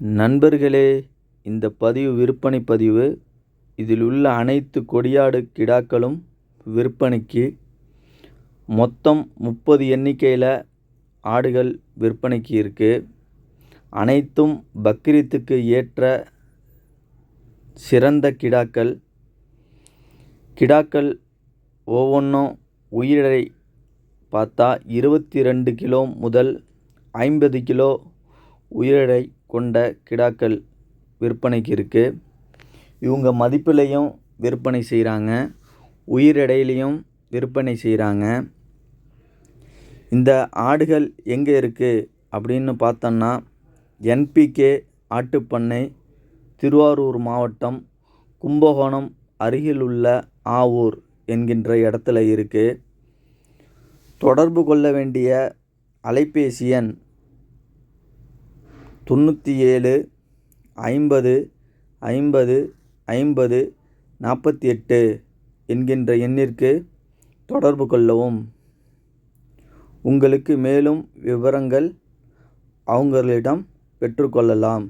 நண்பர்களே இந்த பதிவு விற்பனை பதிவு. இதில் உள்ள அனைத்து கொடியாடு கிடாக்களும் விற்பனைக்கு. மொத்தம் முப்பது எண்ணிக்கையில் ஆடுகள் விற்பனைக்கு இருக்குது அனைத்தும் பக்ரீத்துக்கு ஏற்ற சிறந்த கிடாக்கள். கிடாக்கள் ஒவ்வொன்றும் உயிரை பார்த்தா இருபத்தி ரெண்டு கிலோ முதல் ஐம்பது கிலோ உயிரை கொண்ட கிடாக்கள் விற்பனைக்கு இருக்குது இவங்க மதிப்புலேயும் விற்பனை செய்கிறாங்க உயிர் எடையிலையும் விற்பனை செய்கிறாங்க இந்த ஆடுகள் எங்கே இருக்குது அப்படின்னு பார்த்தோன்னா என்பிகே ஆட்டுப்பண்ணை திருவாரூர் மாவட்டம் கும்பகோணம் அருகில் உள்ள ஆவூர் என்கின்ற இடத்துல இருக்குது தொடர்பு கொள்ள வேண்டிய அலைபேசி எண் தொண்ணூற்றி ஏழு ஐம்பது ஐம்பது ஐம்பது நாற்பத்தி எட்டு என்கின்ற எண்ணிற்கு தொடர்பு கொள்ளவும். உங்களுக்கு மேலும் விவரங்கள் அவங்களிடம் பெற்றுக்கொள்ளலாம்.